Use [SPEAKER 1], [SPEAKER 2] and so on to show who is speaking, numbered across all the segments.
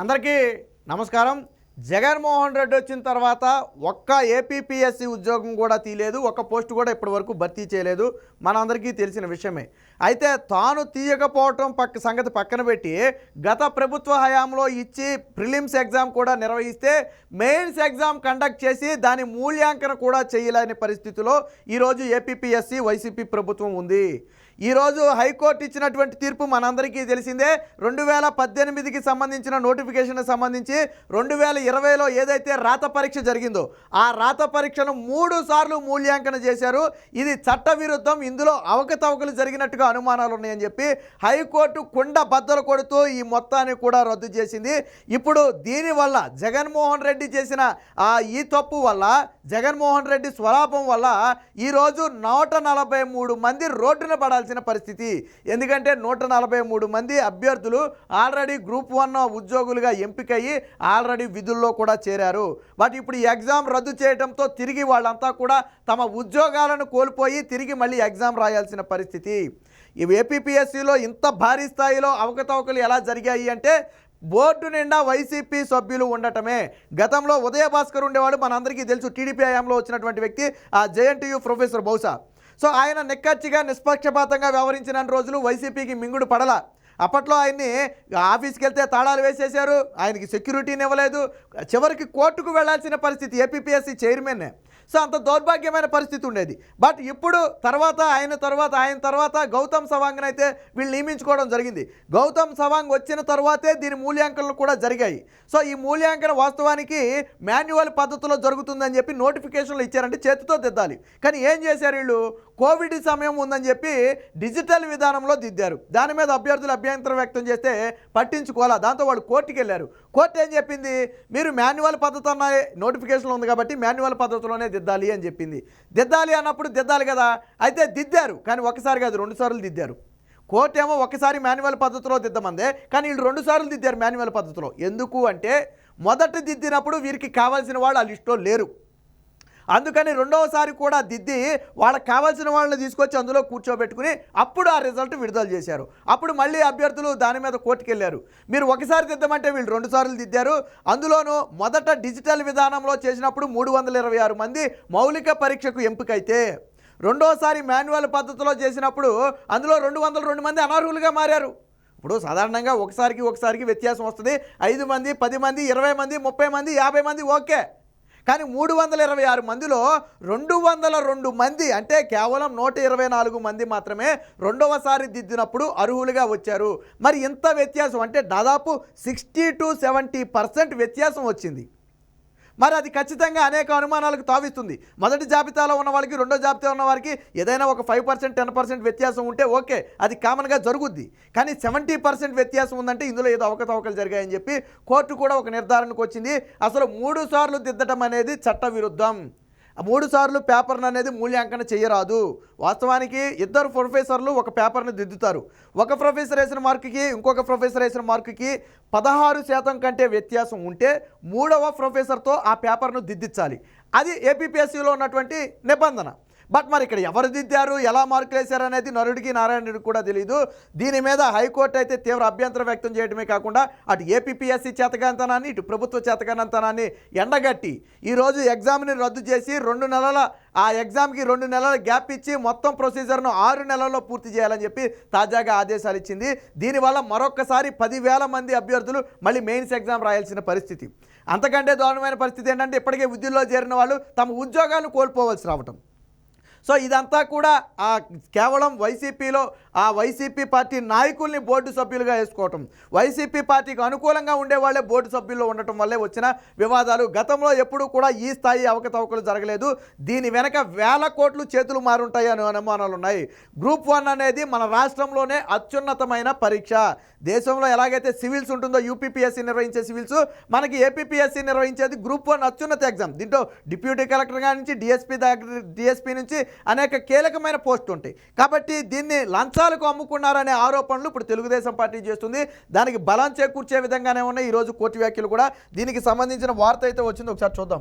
[SPEAKER 1] అందరికీ నమస్కారం. జగన్మోహన్ రెడ్డి వచ్చిన తర్వాత ఒక్క ఏపీపీఎస్సీ ఉద్యోగం కూడా తీయలేదు ఒక్క పోస్ట్ కూడా ఇప్పటి వరకు భర్తీ చేయలేదు. మనందరికీ తెలిసిన విషయమే. అయితే తాను తీయకపోవటం పక్క సంగతి పక్కన పెట్టి గత ప్రభుత్వ హయాంలో ఇచ్చి ప్రిలిమ్స్ ఎగ్జామ్ కూడా నిర్వహిస్తే మెయిన్స్ ఎగ్జామ్ కండక్ట్ చేసి దాని మూల్యాంకన కూడా చేయలేని పరిస్థితిలో ఈరోజు ఏపీపీఎస్సీ వైసీపీ ప్రభుత్వం ఉంది. ఈరోజు హైకోర్టు ఇచ్చినటువంటి తీర్పు మనందరికీ తెలిసిందే. రెండు వేల పద్దెనిమిదికి సంబంధించిన నోటిఫికేషన్ సంబంధించి రెండు వేల ఇరవైలో ఏదైతే రాత పరీక్ష జరిగిందో ఆ రాత పరీక్షను మూడు సార్లు మూల్యాంకన చేశారు. ఇది చట్టవిరుద్ధం. ఇందులో అవకతవకలు జరిగినట్టుగా అనుమానాలు ఉన్నాయని చెప్పి హైకోర్టు కుండ బద్దలు కొడుతూ ఈ మొత్తాన్ని కూడా రద్దు చేసింది. ఇప్పుడు దీనివల్ల జగన్మోహన్ రెడ్డి చేసిన ఈ తప్పు వల్ల జగన్మోహన్ రెడ్డి స్వలాపం వల్ల ఈరోజు నూట నలభై మూడు మంది రోడ్డున పడాల్సిన పరిస్థితి. ఎందుకంటే నూట నలభై మూడు మంది అభ్యర్థులు ఆల్రెడీ గ్రూప్ వన్ ఉద్యోగులుగా ఎంపికయ్యి ఆల్రెడీ విధుల్లో కూడా చేరారు. బట్ ఇప్పుడు ఈ ఎగ్జామ్ రద్దు చేయడంతో తిరిగి వాళ్ళంతా కూడా తమ ఉద్యోగాలను కోల్పోయి తిరిగి మళ్ళీ ఎగ్జామ్ రాయాల్సిన పరిస్థితి. ఏపీపీఎస్సీలో ఇంత భారీ స్థాయిలో అవకతవకలు ఎలా జరిగాయి అంటే బోర్డు నిండా వైసీపీ సభ్యులు ఉండటమే. గతంలో ఉదయ భాస్కర్ ఉండేవాడు మనందరికీ తెలుసు టీడీపీ హయాంలో వచ్చినటువంటి వ్యక్తి ఆ జేఎన్టీయూ ప్రొఫెసర్ బహుశా. సో ఆయన నిక్కచ్చిగా నిష్పక్షపాతంగా వ్యవహరించిన రోజులు వైసీపీకి మింగుడు పడల. అప్పట్లో ఆయన్ని ఆఫీస్కి వెళ్తే తాళాలు వేసేశారు ఆయనకి సెక్యూరిటీని ఇవ్వలేదు. చివరికి కోర్టుకు వెళ్ళాల్సిన పరిస్థితి ఏపీపీఎస్సీ చైర్మన్నే. సో అంత దౌర్భాగ్యమైన పరిస్థితి ఉండేది. బట్ ఇప్పుడు తర్వాత ఆయన తర్వాత ఆయన తర్వాత గౌతమ్ సవాంగ్ని అయితే వీళ్ళు నియమించుకోవడం జరిగింది. గౌతమ్ సవాంగ్ వచ్చిన తర్వాతే దీని మూల్యాంకనలు కూడా జరిగాయి. సో ఈ మూల్యాంకన వాస్తవానికి మాన్యువల్ పద్ధతిలో జరుగుతుందని చెప్పి నోటిఫికేషన్లు ఇచ్చారంటే చేతితో దిద్దాలి. కానీ ఏం చేశారు వీళ్ళు? కోవిడ్ సమయం ఉందని చెప్పి డిజిటల్ విధానంలో దిద్దారు. దాని మీద అభ్యర్థులు అభ్యంతరం వ్యక్తం చేస్తే పట్టించుకోవాలా? దాంతో వాళ్ళు కోర్టుకి వెళ్ళారు కోర్టు ఏం చెప్పింది? మీరు మాన్యువల్ పద్ధతి అన్న నోటిఫికేషన్ ఉంది కాబట్టి మాన్యువల్ పద్ధతిలోనే దిద్దాలి అని చెప్పింది. దిద్దాలి అన్నప్పుడు దిద్దాలి కదా? అయితే దిద్దారు. కానీ ఒకసారి కాదు రెండు సార్లు దిద్దారు. కోర్టు ఏమో ఒకసారి మాన్యువల్ పద్ధతిలో దిద్దమందే కానీ వీళ్ళు రెండు సార్లు దిద్దారు మాన్యువల్ పద్ధతిలో. ఎందుకు అంటే మొదట దిద్దినప్పుడు వీరికి కావాల్సిన వాళ్ళు ఆ లిస్టులో లేరు. అందుకని రెండవసారి కూడా దిద్ది వాళ్ళకి కావాల్సిన వాళ్ళని తీసుకొచ్చి అందులో కూర్చోబెట్టుకుని అప్పుడు ఆ రిజల్ట్ విడుదల చేశారు. అప్పుడు మళ్ళీ అభ్యర్థులు దాని మీద కోర్టుకు వెళ్ళారు మీరు ఒకసారి దిద్దమంటే వీళ్ళు రెండు సార్లు దిద్దారు. అందులోనూ మొదట డిజిటల్ విధానంలో చేసినప్పుడు మూడు వందల ఇరవై ఆరు మంది మౌలిక పరీక్షకు ఎంపికైతే రెండోసారి మాన్యువల్ పద్ధతిలో చేసినప్పుడు అందులో రెండు వందల రెండు మంది అనర్హులుగా మారారు. ఇప్పుడు సాధారణంగా ఒకసారికి ఒకసారికి వ్యత్యాసం వస్తుంది. ఐదు మంది పది మంది ఇరవై మంది ముప్పై మంది యాభై మంది ఓకే. కానీ మూడు వందల ఇరవై ఆరు మందిలో రెండు వందల రెండు మంది అంటే కేవలం నూట ఇరవై నాలుగు మంది మాత్రమే రెండవసారి దిద్దినప్పుడు అర్హులుగా వచ్చారు. మరి ఇంత వ్యత్యాసం అంటే దాదాపు సిక్స్టీ టు సెవెంటీ పర్సెంట్ వ్యత్యాసం వచ్చింది. మరి అది ఖచ్చితంగా అనేక అనుమానాలకు తావిస్తుంది. మొదటి జాబితాలో ఉన్న వాళ్ళకి రెండో జాబితా ఉన్న వారికి ఏదైనా ఒక ఫైవ్ పర్సెంట్ టెన్ పర్సెంట్ వ్యత్యాసం ఉంటే ఓకే అది కామన్గా జరుగుద్ది. కానీ సెవెంటీ పర్సెంట్ వ్యత్యాసం ఉందంటే ఇందులో ఏదో అవకతవకలు జరిగాయని చెప్పి కోర్టు కూడా ఒక నిర్ధారణకు వచ్చింది. అసలు మూడు సార్లు దిద్దటం అనేది చట్ట విరుద్ధం. మూడు సార్లు పేపర్ను అనేది మూల్యాంకన చేయరాదు. వాస్తవానికి ఇద్దరు ప్రొఫెసర్లు ఒక పేపర్ని దిద్దుతారు. ఒక ప్రొఫెసర్ వేసిన మార్కుకి ఇంకొక ప్రొఫెసర్ వేసిన మార్కుకి పదహారు శాతం కంటే వ్యత్యాసం ఉంటే మూడవ ప్రొఫెసర్తో ఆ పేపర్ను దిద్దించాలి. అది ఏపీపీఎస్సీలో ఉన్నటువంటి నిబంధన. బట్ మరి ఇక్కడ ఎవరు దిద్దారు? ఎలా మార్కులు వేశారు అనేది నరుడికి నారాయణుడికి కూడా తెలియదు దీని మీద హైకోర్టు అయితే తీవ్ర అభ్యంతరం వ్యక్తం చేయడమే కాకుండా అటు ఏపీపీఎస్సీ చేతకాంతనాన్ని ఇటు ప్రభుత్వ చేతకాంతనాన్ని ఎండగట్టి ఈరోజు ఎగ్జామ్ని రద్దు చేసి రెండు నెలల ఆ ఎగ్జామ్కి రెండు నెలల గ్యాప్ ఇచ్చి మొత్తం ప్రొసీజర్ను ఆరు నెలల్లో పూర్తి చేయాలని చెప్పి తాజాగా ఆదేశాలు ఇచ్చింది. దీనివల్ల మరొకసారి పదివేల మంది అభ్యర్థులు మళ్ళీ మెయిన్స్ ఎగ్జామ్ రాయాల్సిన పరిస్థితి. అంతకంటే దారుణమైన పరిస్థితి ఏంటంటే ఇప్పటికే విద్యుల్లో చేరిన వాళ్ళు తమ ఉద్యోగాలను కోల్పోవలసి రావటం. సో ఇదంతా కూడా కేవలం వైసీపీలో ఆ వైసీపీ పార్టీ నాయకుల్ని బోర్డు సభ్యులుగా వేసుకోవటం వైసీపీ పార్టీకి అనుకూలంగా ఉండేవాళ్ళే బోర్డు సభ్యుల్లో ఉండటం వల్లే వచ్చిన వివాదాలు. గతంలో ఎప్పుడూ కూడా ఈ స్థాయి అవకతవకలు జరగలేదు. దీని వెనక వేల కోట్లు చేతులు మారుంటాయి అనే అనుమానాలు ఉన్నాయి గ్రూప్ వన్ అనేది మన రాష్ట్రంలోనే అత్యున్నతమైన పరీక్ష. దేశంలో ఎలాగైతే సివిల్స్ ఉంటుందో యూపీపీఎస్సీ నిర్వహించే సివిల్స్ మనకి ఏపీపీఎస్సీ నిర్వహించేది గ్రూప్ వన్ అత్యున్నత ఎగ్జామ్. దీంట్లో డిప్యూటీ కలెక్టర్ గారి నుంచి డిఎస్పీ దగ్గర డిఎస్పీ నుంచి అనేక కీలకమైన పోస్టులు ఉంటాయి. కాబట్టి దీన్ని లంచాలకు అమ్ముకున్నారనే ఆరోపణలు ఇప్పుడు తెలుగుదేశం పార్టీ చేస్తుంది. దానికి బలం చేకూర్చే విధంగానే ఉన్నాయి. ఈరోజు కోర్టు వ్యాఖ్యలు కూడా దీనికి సంబంధించిన వార్త అయితే వచ్చింది. ఒకసారి చూద్దాం.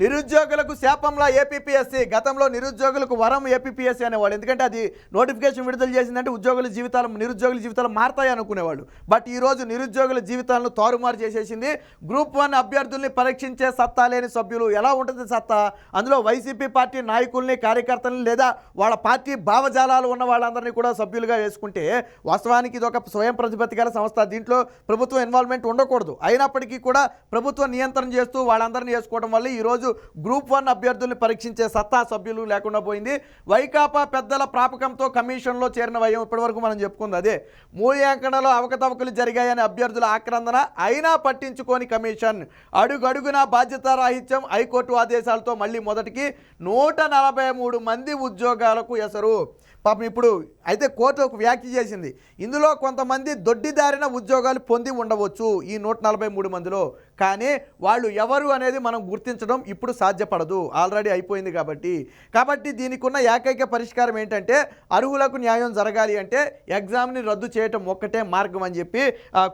[SPEAKER 1] నిరుద్యోగులకు శాపంలా ఏపీపీఎస్సీ గతంలో నిరుద్యోగులకు వరం ఏపీఎస్సీ అనేవాళ్ళు. ఎందుకంటే అది నోటిఫికేషన్ విడుదల చేసిందంటే ఉద్యోగుల జీవితాలు నిరుద్యోగుల జీవితాలు మారతాయి అనుకునేవాళ్ళు. బట్ ఈ రోజు నిరుద్యోగుల జీవితాలను తారుమారు చేసేసింది గ్రూప్ వన్ అభ్యర్థుల్ని పరీక్షించే సత్తా లేని సభ్యులు. ఎలా ఉంటుంది సత్తా? అందులో వైసీపీ పార్టీ నాయకుల్ని కార్యకర్తల్ని లేదా వాళ్ళ పార్టీ భావజాలాలు ఉన్న వాళ్ళందరినీ కూడా సభ్యులుగా వేసుకుంటే వాస్తవానికి ఇది ఒక స్వయం ప్రతిపత్తి గల సంస్థ. దీంట్లో ప్రభుత్వం ఇన్వాల్వ్మెంట్ ఉండకూడదు. అయినప్పటికీ కూడా ప్రభుత్వం నియంత్రణ చేస్తూ వాళ్ళందరినీ వేసుకోవడం వల్ల ఈరోజు గ్రూప్ వన్ అభ్యర్థుల్ని పరీక్షించే సత్తా సభ్యులు లేకుండా పోయింది. వైకాపా పెద్దల ప్రాపకంతో కమిషన్లో చేరిన వయం ఇప్పటివరకు మనం చెప్పుకుంది అదే. మూల్యాంకనలో అవకతవకలు జరిగాయని అభ్యర్థుల ఆక్రందన అయినా పట్టించుకోని కమిషన్. అడుగడుగునా బాధ్యతారాహిత్యం హైకోర్టు ఆదేశాలతో మళ్ళీ మొదటికి నూట నలభై మూడు మంది ఉద్యోగాలకు ఎసరు. పాపం ఇప్పుడు అయితే కోర్టు ఒక వ్యాఖ్య చేసింది. ఇందులో కొంతమంది దొడ్డిదారిన ఉద్యోగాలు పొంది ఉండవచ్చు ఈ నూట నలభై మూడు మందిలో. కానీ వాళ్ళు ఎవరు అనేది మనం గుర్తించడం ఇప్పుడు సాధ్యపడదు. ఆల్రెడీ అయిపోయింది కాబట్టి. కాబట్టి దీనికి ఉన్న ఏకైక పరిష్కారం ఏంటంటే అర్హులకు న్యాయం జరగాలి అంటే ఎగ్జామ్ని రద్దు చేయటం ఒక్కటే మార్గం అని చెప్పి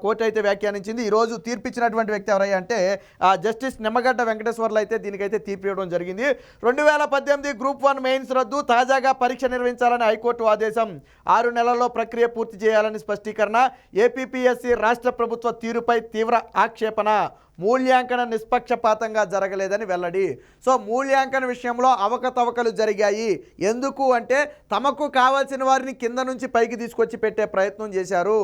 [SPEAKER 1] కోర్టు అయితే వ్యాఖ్యానించింది. ఈరోజు తీర్పిచ్చినటువంటి వ్యక్తి ఎవరయ్యా అంటే జస్టిస్ నిమ్మగడ్డ వెంకటేశ్వర్లు అయితే దీనికైతే తీర్పు ఇవ్వడం జరిగింది. రెండు వేల పద్దెనిమిది గ్రూప్ వన్ మెయిన్స్ రద్దు తాజాగా పరీక్ష నిర్వహించాలని హైకోర్టు ఆదేశం. ఆరు నెలల్లో ప్రక్రియ పూర్తి చేయాలని స్పష్టీకరణ. ఏపీపీఎస్సీ రాష్ట్ర ప్రభుత్వ తీరుపై తీవ్ర ఆక్షేపణ. మూల్యాంకన నిష్పక్షపాతంగా జరగలేదని వెల్లడి. సో మూల్యాంకన విషయంలో అవకతవకలు జరిగాయి. ఎందుకు అంటే తమకు కావాల్సిన వారిని కింద నుంచి పైకి తీసుకొచ్చి పెట్టే ప్రయత్నం చేశారు.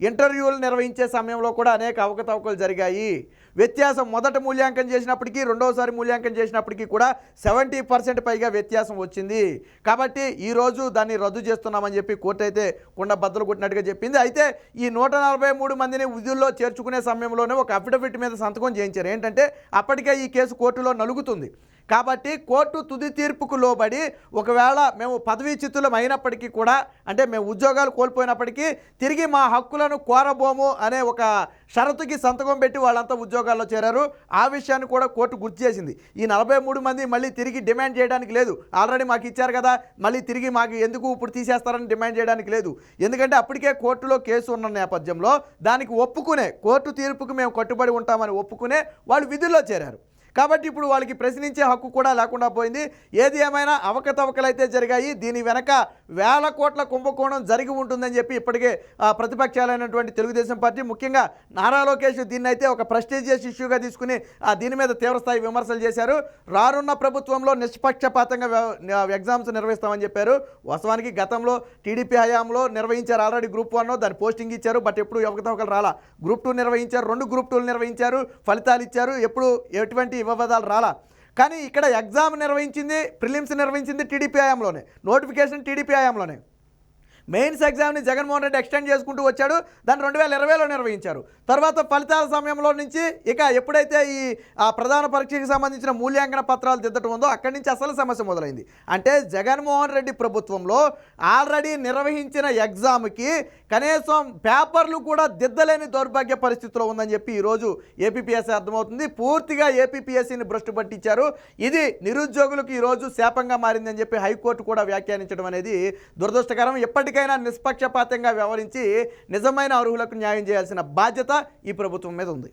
[SPEAKER 1] ఇంటర్వ్యూలు నిర్వహించే సమయంలో కూడా అనేక అవకతవకలు జరిగాయి. వ్యత్యాసం మొదట మూల్యాంకనం చేసినప్పటికీ రెండవసారి మూల్యాంకనం చేసినప్పటికీ కూడా సెవెంటీ పర్సెంట్ పైగా వ్యత్యాసం వచ్చింది. కాబట్టి ఈరోజు దాన్ని రద్దు చేస్తున్నామని చెప్పి కోర్టు అయితే కుండ బద్దలు కొట్టినట్టుగా చెప్పింది. అయితే ఈ నూట నలభై మూడు మందిని విధుల్లో చేర్చుకునే సమయంలోనే ఒక అఫిడవిట్ మీద సంతకం చేయించారు. ఏంటంటే అప్పటికే ఈ కేసు కోర్టులో నలుగుతుంది. కాబట్టి కోర్టు తుది తీర్పుకు లోబడి ఒకవేళ మేము పదవీచ్యుతులం అయినప్పటికీ కూడా అంటే మేము ఉద్యోగాలు కోల్పోయినప్పటికీ తిరిగి మా హక్కులను కోరబోము అనే ఒక షరతుకి సంతకం పెట్టి వాళ్ళంతా ఉద్యోగాల్లో చేరారు. ఆ విషయాన్ని కూడా కోర్టు గుర్తు చేసింది. ఈ నలభై మూడు మంది మళ్ళీ తిరిగి డిమాండ్ చేయడానికి లేదు. ఆల్రెడీ మాకు ఇచ్చారు కదా మళ్ళీ తిరిగి మాకు ఎందుకు ఇప్పుడు తీసేస్తారని డిమాండ్ చేయడానికి లేదు. ఎందుకంటే అప్పటికే కోర్టులో కేసు ఉన్న నేపథ్యంలో దానికి ఒప్పుకునే కోర్టు తీర్పుకు మేము కట్టుబడి ఉంటామని ఒప్పుకునే వాళ్ళు విధుల్లో చేరారు. కాబట్టి ఇప్పుడు వాళ్ళకి ప్రశ్నించే హక్కు కూడా లేకుండా పోయింది. ఏది ఏమైనా అవకతవకలు అయితే జరిగాయి. దీని వెనక వేల కోట్ల కుంభకోణం జరిగి ఉంటుందని చెప్పి ఇప్పటికే ఆ, ప్రతిపక్షాలైనటువంటి తెలుగుదేశం పార్టీ ముఖ్యంగా నారా లోకేష్ దీన్ని అయితే ఒక ప్రెస్టీజియస్ ఇష్యూగా తీసుకుని ఆ, దీని మీద తీవ్రస్థాయి విమర్శలు చేశారు. రానున్న ప్రభుత్వంలో నిష్పక్షపాతంగా ఎగ్జామ్స్ నిర్వహిస్తామని చెప్పారు. వాస్తవానికి గతంలో టీడీపీ హయాంలో నిర్వహించారు ఆల్రెడీ గ్రూప్ వన్ దాని పోస్టింగ్ ఇచ్చారు బట్ ఎప్పుడు అవకతవకలు రాలా. గ్రూప్ టూ నిర్వహించారు రెండు గ్రూప్ టూలు నిర్వహించారు ఫలితాలు ఇచ్చారు. ఎప్పుడు ఎటువంటి వివాదాలు రాలా. కానీ ఇక్కడ ఎగ్జామ్ నిర్వహించింది ప్రిలిమ్స్ నిర్వహించింది టీడీపీ హయాంలోనే. నోటిఫికేషన్ టీడీపీ హయాంలోనే. మెయిన్స్ ఎగ్జామ్ని జగన్మోహన్ రెడ్డి ఎక్స్టెండ్ చేసుకుంటూ వచ్చాడు. దాన్ని రెండు వేల ఇరవైలో నిర్వహించారు. తర్వాత ఫలితాల సమయంలో నుంచి ఇక ఎప్పుడైతే ఈ ఆ, ప్రధాన పరీక్షకి సంబంధించిన మూల్యాంకన పత్రాలు దిద్దటం ఉందో అక్కడి నుంచి అసలు సమస్య మొదలైంది. అంటే జగన్మోహన్ రెడ్డి ప్రభుత్వంలో ఆల్రెడీ నిర్వహించిన ఎగ్జామ్కి కనీసం పేపర్లు కూడా దిద్దలేని దౌర్భాగ్య పరిస్థితిలో ఉందని చెప్పి ఈరోజు ఏపీపీఎస్సీ అర్థమవుతుంది. పూర్తిగా ఏపీపీఎస్సీని భ్రష్టు పట్టించారు. ఇది నిరుద్యోగులకు ఈరోజు శాపంగా మారిందని చెప్పి హైకోర్టు కూడా వ్యాఖ్యానించడం అనేది దురదృష్టకరం. ఎప్పటికైనా నిష్పక్షపాతంగా వ్యవహరించి నిజమైన అర్హులకు న్యాయం చేయాల్సిన బాధ్యత ఈ ప్రభుత్వం మీద ఉంది.